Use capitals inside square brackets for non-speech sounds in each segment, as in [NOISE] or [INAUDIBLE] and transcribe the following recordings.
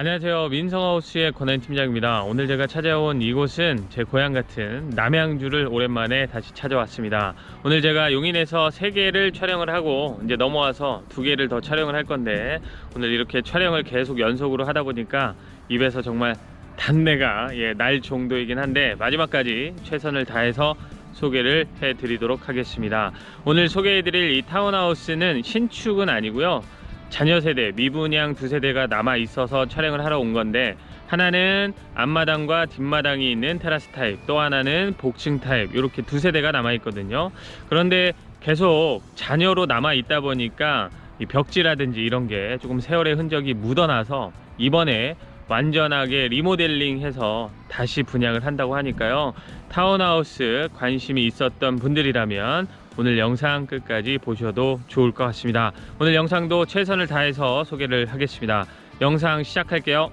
안녕하세요. 민성하우스의 권한 팀장입니다. 오늘 제가 찾아온 이곳은 제 고향 같은 남양주를 오랜만에 다시 찾아왔습니다. 오늘 제가 용인에서 3개를 촬영을 하고 이제 넘어와서 2개를 더 촬영을 할 건데 오늘 이렇게 촬영을 계속 연속으로 하다 보니까 입에서 정말 단내가 예, 날 정도이긴 한데 마지막까지 최선을 다해서 소개를 해드리도록 하겠습니다. 오늘 소개해드릴 이 타운하우스는 신축은 아니고요 자녀 세대, 미분양 두 세대가 남아 있어서 촬영을 하러 온 건데 하나는 앞마당과 뒷마당이 있는 테라스 타입, 또 하나는 복층 타입 이렇게 두 세대가 남아 있거든요. 그런데 계속 자녀로 남아 있다 보니까 이 벽지라든지 이런 게 조금 세월의 흔적이 묻어나서 이번에 완전하게 리모델링해서 다시 분양을 한다고 하니까요. 타운하우스 관심이 있었던 분들이라면 오늘 영상 끝까지 보셔도 좋을 것 같습니다. 오늘 영상도 최선을 다해서 소개를 하겠습니다. 영상 시작할게요.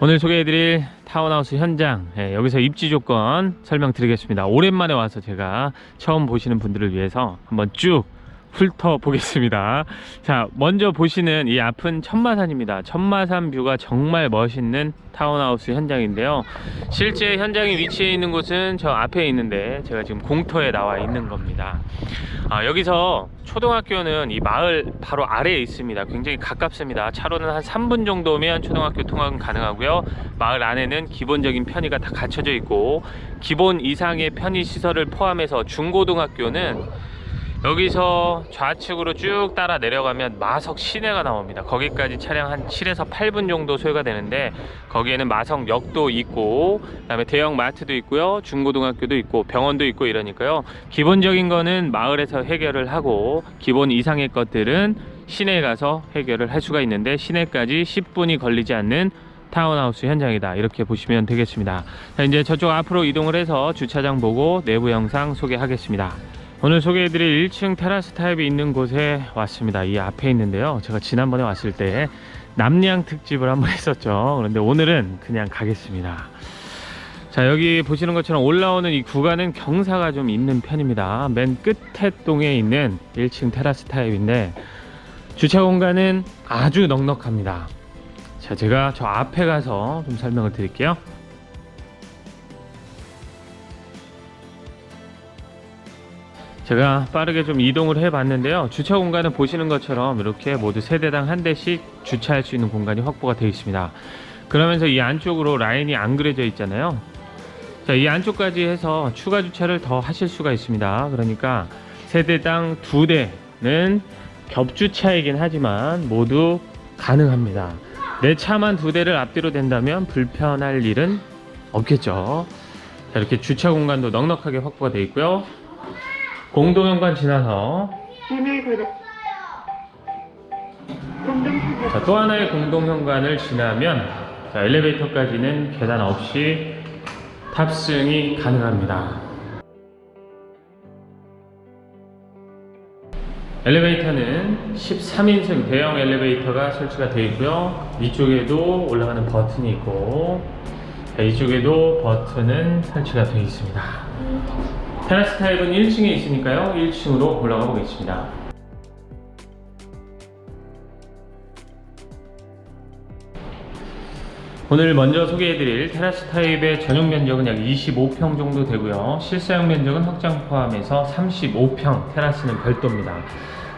오늘 소개해드릴 타운하우스 현장 예, 여기서 입지 조건 설명드리겠습니다. 오랜만에 와서 제가 처음 보시는 분들을 위해서 한번 쭉 훑어 보겠습니다. 자, 먼저 보시는 이 앞은 천마산입니다. 천마산 뷰가 정말 멋있는 타운하우스 현장인데요. 실제 현장이 위치해 있는 곳은 저 앞에 있는데 제가 지금 공터에 나와 있는 겁니다. 아, 여기서 초등학교는 이 마을 바로 아래에 있습니다. 굉장히 가깝습니다. 차로는 한 3분 정도면 초등학교 통학은 가능하고요. 마을 안에는 기본적인 편의가 다 갖춰져 있고 기본 이상의 편의 시설을 포함해서 중고등학교는 여기서 좌측으로 쭉 따라 내려가면 마석 시내가 나옵니다. 거기까지 차량 한 7에서 8분 정도 소요가 되는데 거기에는 마석역도 있고 그 다음에 대형 마트도 있고요. 중고등학교도 있고 병원도 있고 이러니까요. 기본적인 거는 마을에서 해결을 하고 기본 이상의 것들은 시내에 가서 해결을 할 수가 있는데 시내까지 10분이 걸리지 않는 타운하우스 현장이다 이렇게 보시면 되겠습니다 자, 이제 저쪽 앞으로 이동을 해서 주차장 보고 내부 영상 소개하겠습니다 오늘 소개해드릴 1층 테라스 타입이 있는 곳에 왔습니다. 이 앞에 있는데요. 제가 지난번에 왔을 때 남양 특집을 한번 [LAUGHS] 했었죠. 그런데 오늘은 그냥 가겠습니다. 자, 여기 보시는 것처럼 올라오는 이 구간은 경사가 좀 있는 편입니다. 맨 끝에 동에 있는 1층 테라스 타입인데 주차 공간은 아주 넉넉합니다. 자, 제가 저 앞에 가서 좀 설명을 드릴게요. 제가 빠르게 좀 이동을 해 봤는데요. 주차 공간은 보시는 것처럼 이렇게 모두 세대당 한 대씩 주차할 수 있는 공간이 확보가 되어 있습니다. 그러면서 이 안쪽으로 라인이 안 그려져 있잖아요. 자, 이 안쪽까지 해서 추가 주차를 더 하실 수가 있습니다. 그러니까 세대당 두 대는 겹주차이긴 하지만 모두 가능합니다. 내 차만 두 대를 앞뒤로 댄다면 불편할 일은 없겠죠. 자, 이렇게 주차 공간도 넉넉하게 확보가 되어 있고요 공동현관 지나서 자, 또 하나의 공동현관을 지나면 자, 엘리베이터까지는 계단 없이 탑승이 가능합니다. 엘리베이터는 13인승 대형 엘리베이터가 설치가 되어 있고요. 이쪽에도 올라가는 버튼이 있고 자, 이쪽에도 버튼은 설치가 되어 있습니다. 테라스 타입은 1층에 있으니까요. 1층으로 올라가 보겠습니다. 오늘 먼저 소개해드릴 테라스 타입의 전용 면적은 약 25평 정도 되고요. 실사용 면적은 확장 포함해서 35평, 테라스는 별도입니다.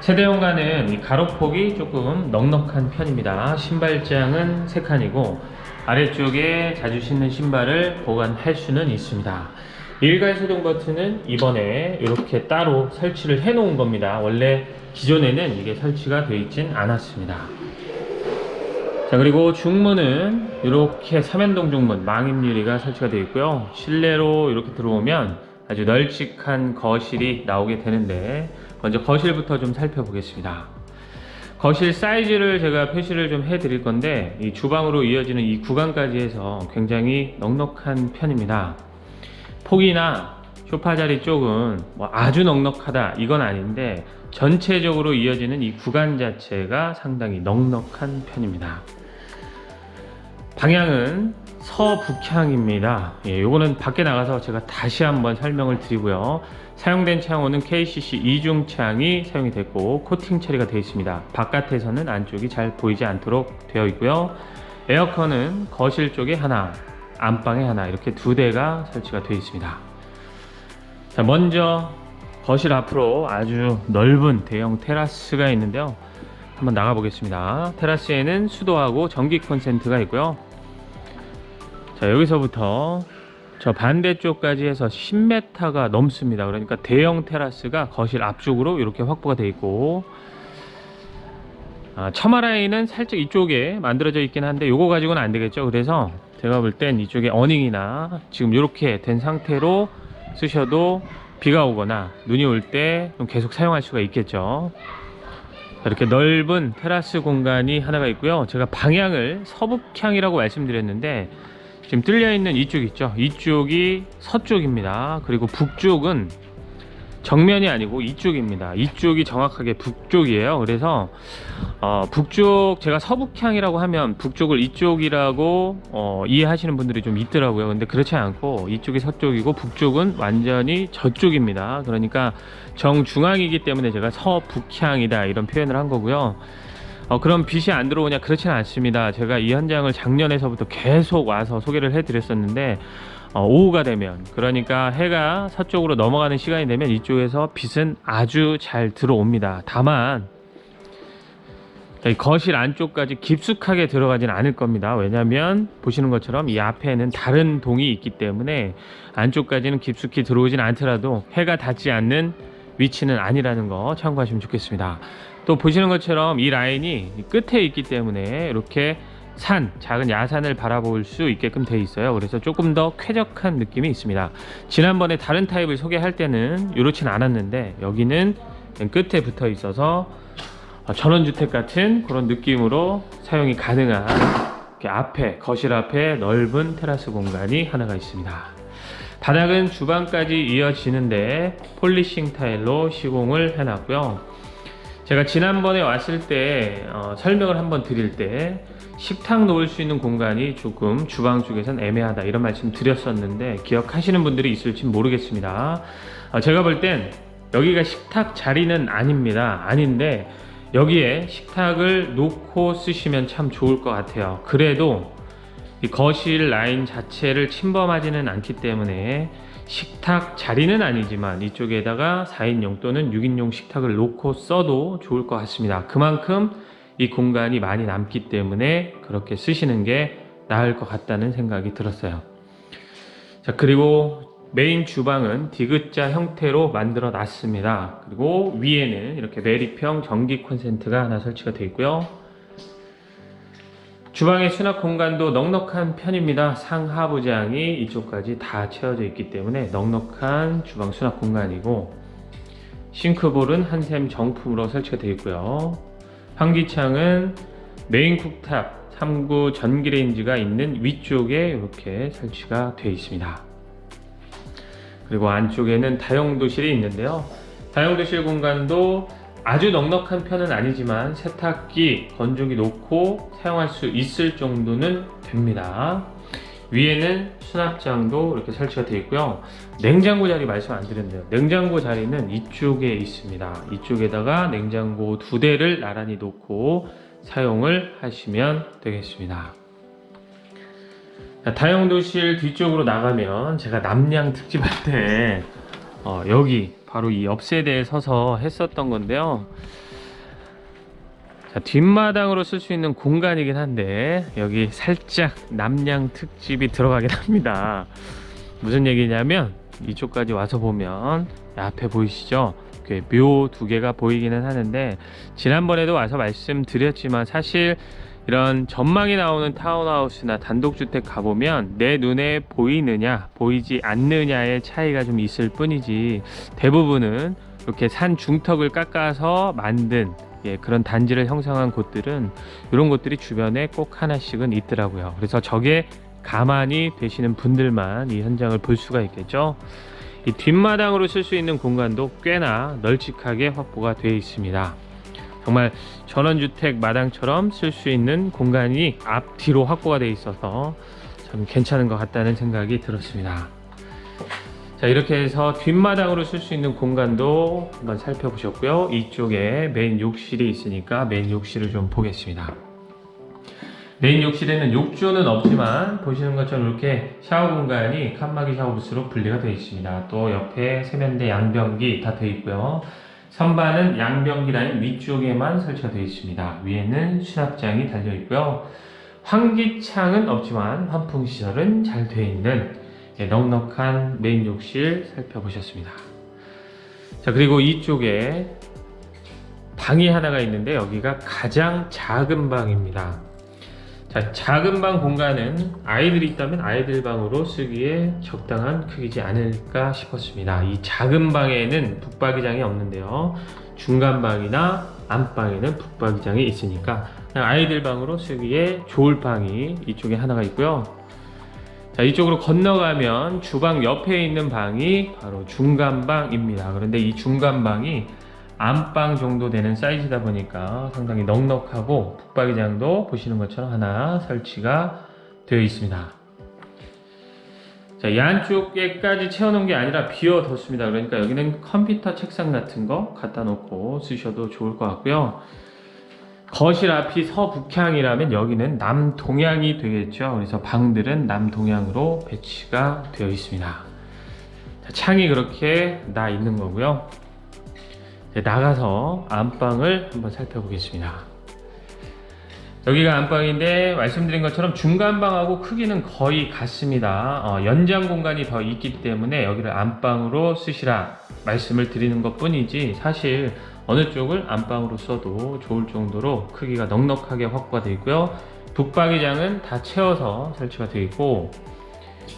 세대 현관은 이 가로폭이 조금 넉넉한 편입니다. 신발장은 3칸이고 아래쪽에 자주 신는 신발을 보관할 수는 있습니다. 일괄 소등 버튼은 이번에 이렇게 따로 설치를 해 놓은 겁니다. 원래 기존에는 이게 설치가 되어 있진 않았습니다. 자 그리고 중문은 이렇게 삼연동 중문 망임 유리가 설치가 되어 있고요 실내로 이렇게 들어오면 아주 널찍한 거실이 나오게 되는데 먼저 거실부터 좀 살펴보겠습니다 거실 사이즈를 제가 표시를 좀 해 드릴 건데 이 주방으로 이어지는 이 구간까지 해서 굉장히 넉넉한 편입니다 폭이나 소파 자리 쪽은 뭐 아주 넉넉하다 이건 아닌데 전체적으로 이어지는 이 구간 자체가 상당히 넉넉한 편입니다. 방향은 서북향입니다. 예, 요거는 밖에 나가서 제가 다시 한번 설명을 드리고요. 사용된 창호는 KCC 이중 창이 사용이 됐고 코팅 처리가 되어 있습니다. 바깥에서는 안쪽이 잘 보이지 않도록 되어 있고요. 에어컨은 거실 쪽에 하나, 안방에 하나 이렇게 두 대가 설치가 되어 있습니다. 자, 먼저 거실 앞으로 아주 넓은 대형 테라스가 있는데요. 한번 나가 보겠습니다. 테라스에는 수도하고 전기 콘센트가 있고요. 자, 여기서부터 저 반대쪽까지 해서 10m가 넘습니다. 그러니까 대형 테라스가 거실 앞쪽으로 이렇게 확보가 되어 있고 아, 처마 라인은 살짝 이쪽에 만들어져 있긴 한데 요거 가지고는 안 되겠죠. 그래서 제가 볼 땐 이쪽에 어닝이나 지금 이렇게 된 상태로 쓰셔도 비가 오거나 눈이 올때좀 계속 사용할 수가 있겠죠. 자, 이렇게 넓은 테라스 공간이 하나가 있고요. 제가 방향을 서북향이라고 말씀드렸는데 지금 뚫려 있는 이쪽 있죠. 이쪽이 서쪽입니다. 그리고 북쪽은 정면이 아니고 이쪽입니다. 이쪽이 정확하게 북쪽이에요. 그래서 어, 북쪽 제가 서북향이라고 하면 북쪽을 이쪽이라고 어, 이해하시는 분들이 좀 있더라고요. 근데 그렇지 않고 이쪽이 서쪽이고 북쪽은 완전히 저쪽입니다. 그러니까 정중앙이기 때문에 제가 서북향이다 이런 표현을 한 거고요. 어, 그럼 빛이 안 들어오냐 그렇지는 않습니다. 제가 이 현장을 작년에서부터 계속 와서 소개를 해드렸었는데 어, 오후가 되면 그러니까 해가 서쪽으로 넘어가는 시간이 되면 이쪽에서 빛은 아주 잘 들어옵니다. 다만 이 거실 안쪽까지 깊숙하게 들어가진 않을 겁니다. 왜냐하면 보시는 것처럼 이 앞에는 다른 동이 있기 때문에 안쪽까지는 깊숙이 들어오진 않더라도 해가 닿지 않는 위치는 아니라는 거 참고하시면 좋겠습니다. 또 보시는 것처럼 이 라인이 이 끝에 있기 때문에 이렇게 산, 작은 야산을 바라볼 수 있게끔 돼 있어요. 그래서 조금 더 쾌적한 느낌이 있습니다. 지난번에 다른 타입을 소개할 때는 이렇진 않았는데 여기는 맨 끝에 붙어 있어서 어, 전원주택 같은 그런 느낌으로 사용이 가능한 앞에 거실 앞에 넓은 테라스 공간이 하나가 있습니다. 바닥은 주방까지 이어지는데 폴리싱 타일로 시공을 해놨고요. 제가 지난번에 왔을 때 어, 설명을 한번 드릴 때 식탁 놓을 수 있는 공간이 조금 주방 쪽에선 애매하다 이런 말씀 드렸었는데 기억하시는 분들이 있을지 모르겠습니다. 어, 제가 볼 땐 여기가 식탁 자리는 아닙니다. 아닌데 여기에 식탁을 놓고 쓰시면 참 좋을 것 같아요. 그래도 이 거실 라인 자체를 침범하지는 않기 때문에 식탁 자리는 아니지만 이쪽에다가 4인용 또는 6인용 식탁을 놓고 써도 좋을 것 같습니다. 그만큼 이 공간이 많이 남기 때문에 그렇게 쓰시는 게 나을 것 같다는 생각이 들었어요. 자, 그리고 메인 주방은 디귿자 형태로 만들어 놨습니다. 그리고 위에는 이렇게 메리평 전기 콘센트가 하나 설치가 되어 있고요. 주방의 수납 공간도 넉넉한 편입니다. 상하부장이 이쪽까지 다 채워져 있기 때문에 넉넉한 주방 수납 공간이고 싱크볼은 한샘 정품으로 설치가 되어 있고요. 환기창은 메인 쿡탑 3구 전기레인지가 있는 위쪽에 이렇게 설치가 되어 있습니다. 그리고 안쪽에는 다용도실이 있는데요. 다용도실 공간도 아주 넉넉한 편은 아니지만 세탁기, 건조기 놓고 사용할 수 있을 정도는 됩니다. 위에는 수납장도 이렇게 설치가 되어 있고요. 냉장고 자리 말씀 안 드렸네요. 냉장고 자리는 이쪽에 있습니다. 이쪽에다가 냉장고 두 대를 나란히 놓고 사용을 하시면 되겠습니다. 자, 다용도실 뒤쪽으로 나가면 제가 남양 특집 할때 어, 여기 바로 이 옆세대에 서서 했었던 건데요. 자, 뒷마당으로 쓸 수 있는 공간이긴 한데 여기 살짝 남양 특집이 들어가긴 합니다. 무슨 얘기냐면 이쪽까지 와서 보면 앞에 보이시죠? 묘 두 개가 보이기는 하는데 지난번에도 와서 말씀드렸지만 사실 이런 전망이 나오는 타운하우스나 단독주택 가보면 내 눈에 보이느냐 보이지 않느냐의 차이가 좀 있을 뿐이지 대부분은 이렇게 산 중턱을 깎아서 만든 예, 그런 단지를 형성한 곳들은 이런 곳들이 주변에 꼭 하나씩은 있더라고요. 그래서 저게 가만히 되시는 분들만 이 현장을 볼 수가 있겠죠. 이 뒷마당으로 쓸 수 있는 공간도 꽤나 널찍하게 확보가 되어 있습니다. 정말 전원주택 마당처럼 쓸 수 있는 공간이 앞뒤로 확보가 되어 있어서 참 괜찮은 것 같다는 생각이 들었습니다. 자 이렇게 해서 뒷마당으로 쓸 수 있는 공간도 한번 살펴보셨고요. 이쪽에 메인 욕실이 있으니까 메인 욕실을 좀 보겠습니다. 메인 욕실에는 욕조는 없지만 보시는 것처럼 이렇게 샤워 공간이 칸막이 샤워 부스로 분리가 되어 있습니다. 또 옆에 세면대 양변기 다 되어 있고요. 선반은 양변기 라인 위쪽에만 설치가 되어 있습니다. 위에는 수납장이 달려 있고요. 환기창은 없지만 환풍 시설은 잘 되어 있는 예, 넉넉한 메인 욕실 살펴보셨습니다. 자 그리고 이쪽에 방이 하나가 있는데 여기가 가장 작은 방입니다. 자, 작은 방 공간은 아이들이 있다면 아이들 방으로 쓰기에 적당한 크기지 않을까 싶었습니다. 이 작은 방에는 북박이장이 없는데요. 중간 방이나 안방에는 북박이장이 있으니까 아이들 방으로 쓰기에 좋을 방이 이쪽에 하나가 있고요. 자, 이쪽으로 건너가면 주방 옆에 있는 방이 바로 중간 방입니다. 그런데 이 중간 방이 안방 정도 되는 사이즈다 보니까 상당히 넉넉하고 북박이장도 보시는 것처럼 하나 설치가 되어 있습니다. 자, 이 안쪽에까지 채워놓은 게 아니라 비워뒀습니다. 그러니까 여기는 컴퓨터 책상 같은 거 갖다 놓고 쓰셔도 좋을 것 같고요. 거실 앞이 서북향이라면 여기는 남동향이 되겠죠. 그래서 방들은 남동향으로 배치가 되어 있습니다. 자, 창이 그렇게 나 있는 거고요. 이제 나가서 안방을 한번 살펴보겠습니다. 여기가 안방인데 말씀드린 것처럼 중간방하고 크기는 거의 같습니다. 어, 연장 공간이 더 있기 때문에 여기를 안방으로 쓰시라 말씀을 드리는 것 뿐이지 사실 어느 쪽을 안방으로 써도 좋을 정도로 크기가 넉넉하게 확보가 되어 있고요. 북박이장은 다 채워서 설치가 되어 있고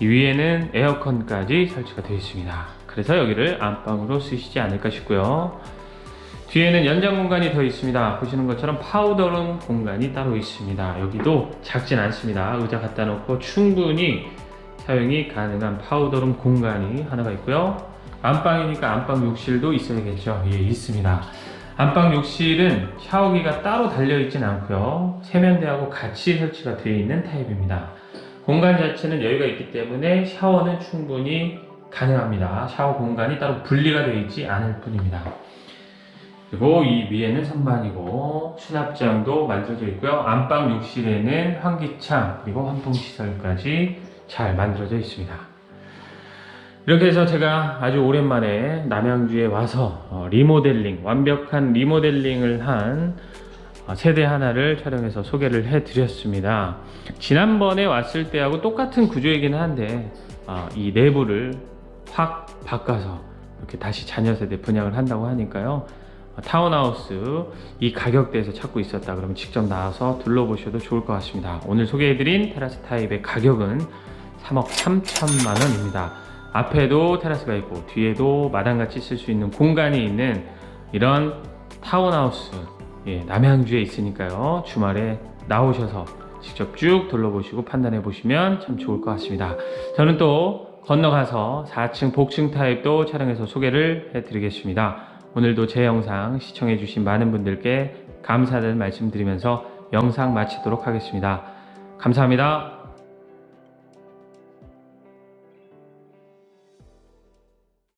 이 위에는 에어컨까지 설치가 되어 있습니다. 그래서 여기를 안방으로 쓰시지 않을까 싶고요. 뒤에는 연장 공간이 더 있습니다. 보시는 것처럼 파우더룸 공간이 따로 있습니다. 여기도 작진 않습니다. 의자 갖다 놓고 충분히 사용이 가능한 파우더룸 공간이 하나가 있고요. 안방이니까 안방 욕실도 있어야겠죠. 예, 있습니다. 안방 욕실은 샤워기가 따로 달려 있진 않고요. 세면대하고 같이 설치가 되어 있는 타입입니다. 공간 자체는 여유가 있기 때문에 샤워는 충분히 가능합니다. 샤워 공간이 따로 분리가 되어 있지 않을 뿐입니다. 그리고 이 위에는 선반이고 수납장도 만들어져 있고요. 안방 욕실에는 환기창 그리고 환풍 시설까지 잘 만들어져 있습니다. 이렇게 해서 제가 아주 오랜만에 남양주에 와서 어, 리모델링 완벽한 리모델링을 한 어, 세대 하나를 촬영해서 소개를 해드렸습니다. 지난번에 왔을 때하고 똑같은 구조이기는 한데 어, 이 내부를 확 바꿔서 이렇게 다시 자녀 세대 분양을 한다고 하니까요. 어, 타운하우스 이 가격대에서 찾고 있었다 그러면 직접 나와서 둘러보셔도 좋을 것 같습니다. 오늘 소개해드린 테라스 타입의 가격은 3억 3천만 원입니다. 앞에도 테라스가 있고 뒤에도 마당같이 쓸 수 있는 공간이 있는 이런 타운하우스 예, 남양주에 있으니까요. 주말에 나오셔서 직접 쭉 둘러보시고 판단해 보시면 참 좋을 것 같습니다. 저는 또 건너가서 4층 복층 타입도 촬영해서 소개를 해드리겠습니다. 오늘도 제 영상 시청해주신 많은 분들께 감사하다는 말씀 드리면서 영상 마치도록 하겠습니다. 감사합니다.